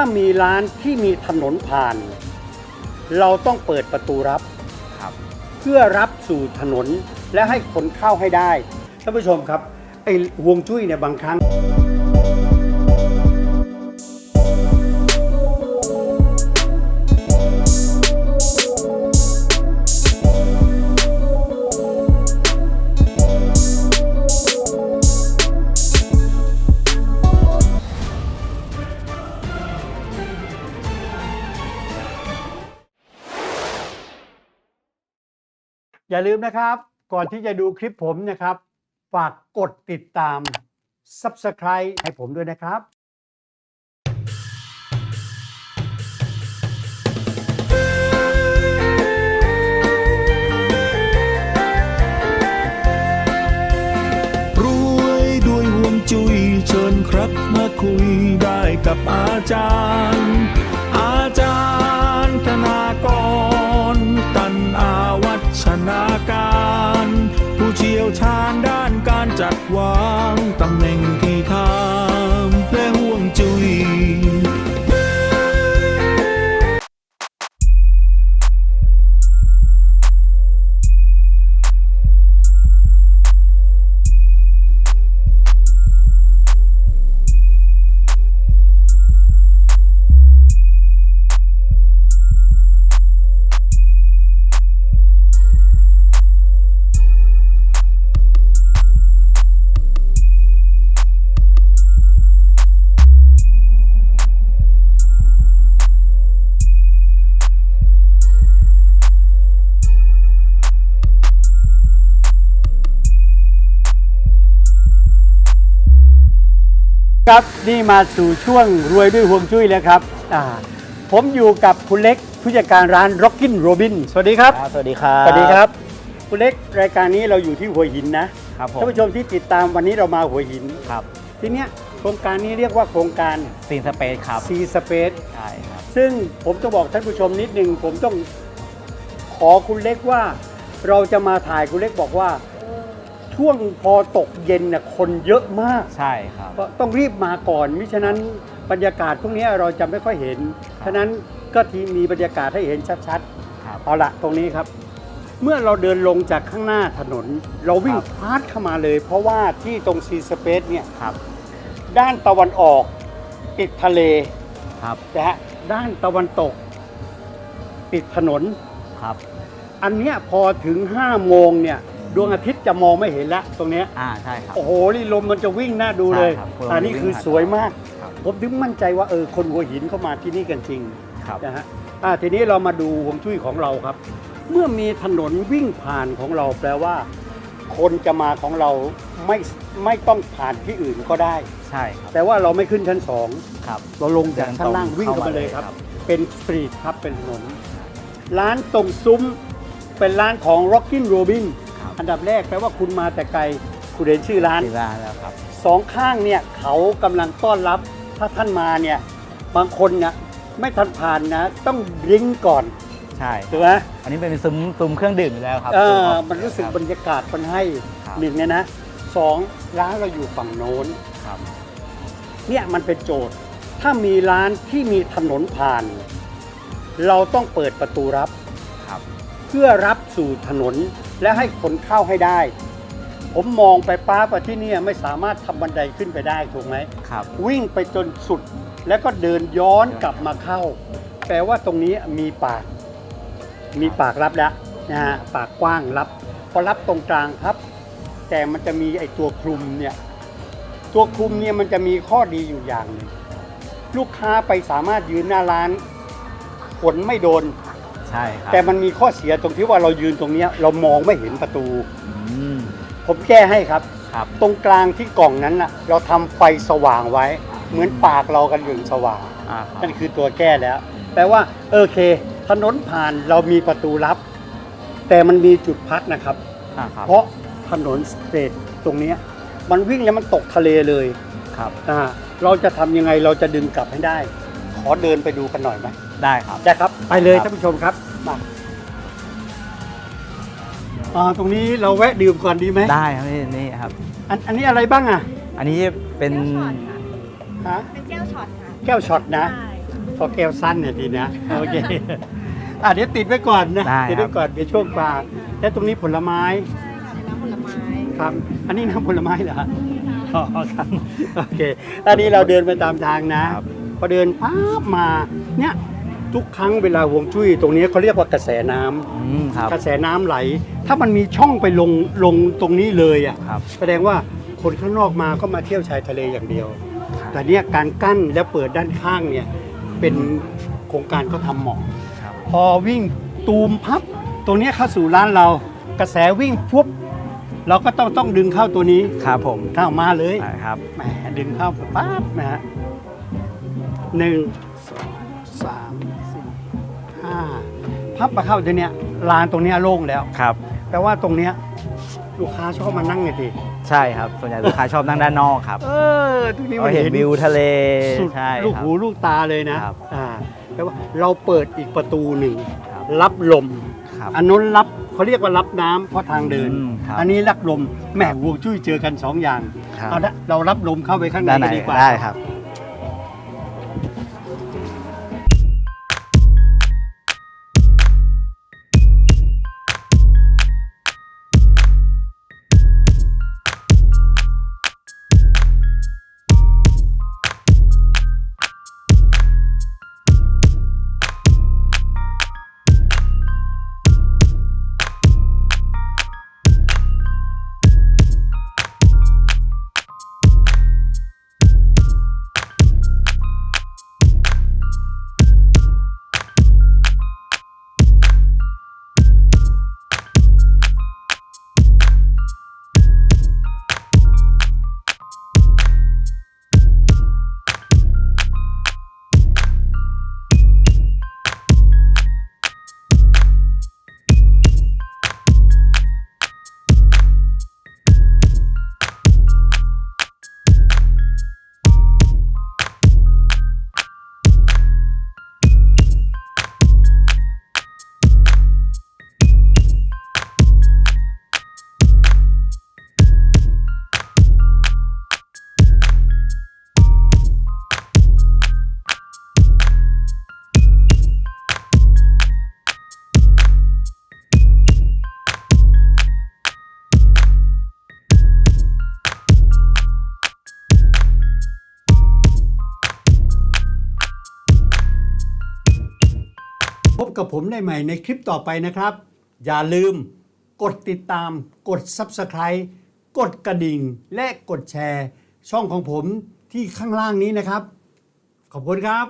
ถ้ามีร้านที่มีถนนผ่าน เราต้องเปิดประตูรับ ครับ เพื่อรับสู่ถนนและให้คนเข้าให้ได้ท่านผู้ชมครับไอ้ห่วงจุ้ยเนี่ยบางครั้ง อย่าลืมนะครับ ก่อนที่จะดูคลิปผมนะครับ ฝากกดติดตาม Subscribe ให้ผมด้วยนะครับรวยด้วยห่วงจุยเชิญครับมาคุยได้กับอาจารย์ ครับนี่มาสู่ช่วงรวยด้วยห่วงจุ้ยแล้วครับอ่าผมอยู่กับคุณเล็กผู้จัดการร้าน Rockin Robin สวัสดีครับ สวัสดีครับสวัสดีครับ คุณเล็กรายการนี้เราอยู่ที่หัวหินนะครับผมท่านผู้ชมที่ติดตามวันนี้เรามาหัวหินครับ ทีเนี้ยโครงการนี้เรียกว่าโครงการซีนสเปซครับ C Space ใช่ครับซึ่งผมจะบอกท่านผู้ชมนิดนึงผมต้องขอคุณเล็กว่า เราจะมาถ่ายคุณเล็กบอกว่า ช่วงพอตกเย็นน่ะคนเยอะมากใช่ครับ ก็ต้องรีบมาก่อนมิฉะนั้นบรรยากาศพวกนี้เราจะไม่ค่อยเห็น ฉะนั้นก็ทีมีบรรยากาศให้เห็นชัดครับๆเอาละตรงนี้ครับ เมื่อเราเดินลงจากข้างหน้าถนน เราวิ่งครับพลาดเข้ามาเลย เพราะว่าที่ตรงซีสเปซเนี่ยครับด้านตะวันออกติดทะเลครับนะฮะด้านตะวันตก ติดถนนครับ อันเนี้ยพอถึง5โมงเนี่ย ดวงอาทิตย์จะมองไม่เห็นละตรงเนี้ยอ่าใช่ครับ โอ้โหนี่ลมมันจะวิ่งหน้าดูเลยใช่ครับลมอันนี้วิ่งคือหาสวยมาก ครับ ผมถึงมั่นใจว่าเออคนหัวหินเข้ามาที่นี่กันจริงครับ นะฮะอ่าทีนี้เรามาดูฮวงจุ้ยของเราครับ เมื่อมีถนนวิ่งผ่านของเราแปลว่า คนจะมาของเราไม่ไม่ต้องผ่านที่อื่นก็ได้ ใช่ครับแต่ว่าเราไม่ขึ้นชั้นสอง ครับเราลงจากชั้นล่างเดินตรงวิ่งเข้ามาเลยครับเข้ามาเลยครับ เป็นสตรีทครับเป็นถนน ร้านตรงซุ้มเป็นร้านของ Rockin' Robin ครับ อันดับแรกแปลว่าคุณมาแต่ไกลคุณเห็นชื่อร้านที่ร้านแล้วครับ สองข้างเนี่ยเขากำลังต้อนรับ ถ้าท่านมาเนี่ยบางคนเนี่ยไม่ทันผ่านนะ ต้องริ้งก่อนใช่ ถูกไหม อันนี้เป็นซุ้มซุ้มเครื่องดื่มอยู่แล้วครับเอซุ้อ ของมันรู้สึกคบ รรยากาศมันให้ครับ หนึ่งเนี่ยนะสองร้านเราอยู่ฝั่งโน้น ครับ เนี่ยมันเป็นโจทย์ ถ้ามีร้านที่มีถนนผ่าน เราต้องเปิดประตูรับ ครับ เพื่อรับสู่ถนน และให้คนเข้าให้ได้ ผมมองไปป้าไปที่เนี่ยไม่สามารถทำบันไดขึ้นไปได้ถูกไหม ครับ วิ่งไปจนสุดแล้วก็เดินย้อนกลับมาเข้า แปลว่าตรงนี้มีปาก มีปากรับแล้วนะฮะปากกว้างรับ พอรับตรงกลางครับ แต่มันจะมีไอ้ตัวคลุมเนี่ย ตัวคลุมเนี่ยมันจะมีข้อดีอยู่อย่างหนึงลูกค้าไปสามารถยืนหน้าร้านฝนไม่โดน ใช่ครับแต่มันมีข้อเสียตรงที่ว่าเรายืนตรงเนี้ยเรามองไม่เห็นประตู อืมผมแก้ให้ครับ ครับ ตรงกลางที่กล่องนั้นน่ะเราทำไฟสว่างไว้ เหมือนปากเรากันอยู่สว่าง อ่าครับ นั่นคือตัวแก้แล้ว แปลว่าโอเค ถนนผ่านเรามีประตูลับ แต่มันมีจุดพักนะครับ อ่าครับเพราะถนนสเตรทตรงเนี้ยมันวิ่งแล้วมันตกทะเลเลยครับ อ่าเราจะทำยังไงเราจะดึงกลับให้ได้ข อเดินไปดูกันหน่อยไหมได้ครับ ได้ครับ ไปเลยครับ ท่านผู้ชมครับมาอ่าตรงนี้เราแวะดื่มก่อนดีไหมได้ครับนี่นี่ครับ อันอันนี้อะไรบ้างอะอันนี้เป็นฮะเป็นแก้วช็อตค่ะแก้วช็อตนะ ใช่พอแก้วสั้นเนี่ยดีนะ โอเคอะเดี๋ยวติดไว้ก่อนนะได้ติดครัไว้บก่อนเดี๋ยวช่วงปลาแล้วตรงนี้ผลไม้น้ำผลไม้ครับ อันนี้น้ำผลไม้เหรอฮะอ๋อครับโอเคอันนี้เราเดินไปตามทางนะ ครับ พอเดินปั๊บมาเนี่ยทุกครั้งเวลาห่วงจุ้ยตรงนี้เขาเรียกว่ากระแสน้ำ อืมครับ กระแสน้ำไหล ถ้ามันมีช่องไปลงลงตรงนี้เลยอะครับ แสดงว่าคนข้างนอกมาก็มาเที่ยวชายทะเลอย่างเดียวครับแต่เนี่ยการกั้นแล้วเปิดด้านข้างเนี่ยเป็นโครงการเขาทำเหมาะครับ พอวิ่งตูมพับตรงเนี้ยเข้าสู่ร้านเรา กระแสวิ่งปุ๊บเราก็ต้องต้องดึงเข้าตัวนี้ครับผมเข้ามาเลยได้ครับ แหมดึงเข้าปั๊บนะฮะ หนึ่งสองสามสี่ห้าพับมาเข้าตัวเนี้ยลานตรงเนี้ยโล่งแล้ว ครับ แปลว่าตรงเนี้ยลูกค้าชอบมานั่งไงที ใช่ครับ ส่วนใหญ่ลูกค้าชอบนั่งด้านนอกครับเออตรงนี้เรามันเห็นเห็นวิวทะเล สุดใช่ลูกครับ หูลูกตาเลยนะครับ อ่าแปลว่าเราเปิดอีกประตูหนึ่งครับรับลม ครับ อันนู้นรับเขาเรียกว่ารับน้ำเพราะทางเดิน อืมครับอันนี้รับลมแหมวงจุ้ยเจอกันสองอย่างครับ เอาละเรารับลมเข้าไปข้างในด้านไหนกันดีกว่า ได้ครับ พบกับผมได้ใหม่ในคลิปต่อไปนะครับ อย่าลืมกดติดตาม กด Subscribe กดกระดิ่ง และกดแชร์ ช่องของผมที่ข้างล่างนี้นะครับ ขอบคุณครับ